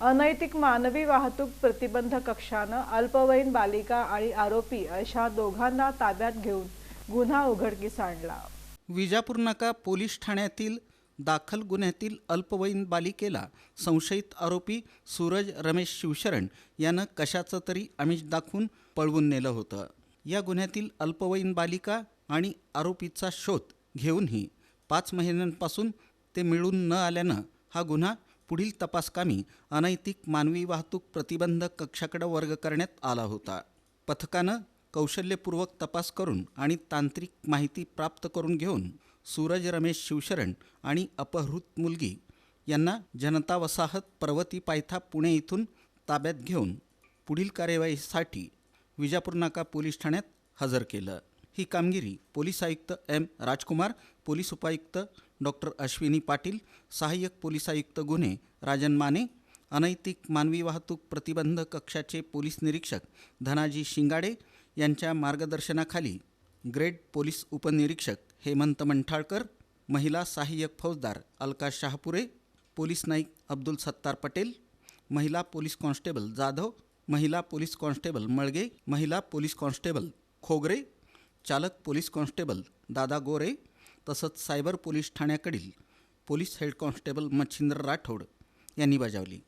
अनैतिक मानवी वाहतूक प्रतिबंध कक्षानं अल्पवयीन बालिका आणि आरोपी अशा दोघांना ताब्यात घेऊन गुन्हा उघडकीस आणला. विजापूर नाका पोलीस ठाण्यातील दाखल गुन्ह्यातील अल्पवयीन बालिकेला संशयित आरोपी सूरज रमेश शिवशरण यानं कशाचं तरी आमिष दाखवून पळवून नेलं होतं. या गुन्ह्यातील अल्पवयीन बालिका आणि आरोपीचा शोध घेऊनही पाच महिन्यांपासून ते मिळून न आल्यानं हा गुन्हा पुढील तपासकामी अनैतिक मानवी वाहतूक प्रतिबंधक कक्षाकडे वर्ग करण्यात आला होता. पथकानं कौशल्यपूर्वक तपास करून आणि तांत्रिक माहिती प्राप्त करून घेऊन सूरज रमेश शिवशरण आणि अपहृत मुलगी यांना जनता वसाहत पर्वती पायथा पुणे इथून ताब्यात घेऊन पुढील कार्यवाहीसाठी विजापूर नाका पोलीस ठाण्यात हजर केलं. ही कामगिरी पोलीस आयुक्त एम राजकुमार पोलीस उपायुक्त डॉक्टर अश्विनी पाटील सहाय्यक पोलीस आयुक्त गुन्हे राजन माने अनैतिक मानवी वाहतूक प्रतिबंध कक्षाचे पोलीस निरीक्षक धनाजी शिंगाडे यांच्या मार्गदर्शनाखाली ग्रेड पोलीस उपनिरीक्षक हेमंत मंठाळकर महिला सहाय्यक फौजदार अलका शहापुरे पोलीस नाईक अब्दुल सत्तार पटेल महिला पोलीस कॉन्स्टेबल जाधव महिला पोलीस कॉन्स्टेबल मळगे महिला पोलीस कॉन्स्टेबल खोगरे चालक पोलीस कॉन्स्टेबल दादा गोरे तसंच cyber police ठाण्याकडील police head constable Machhindra Rathod यांनी बजावली.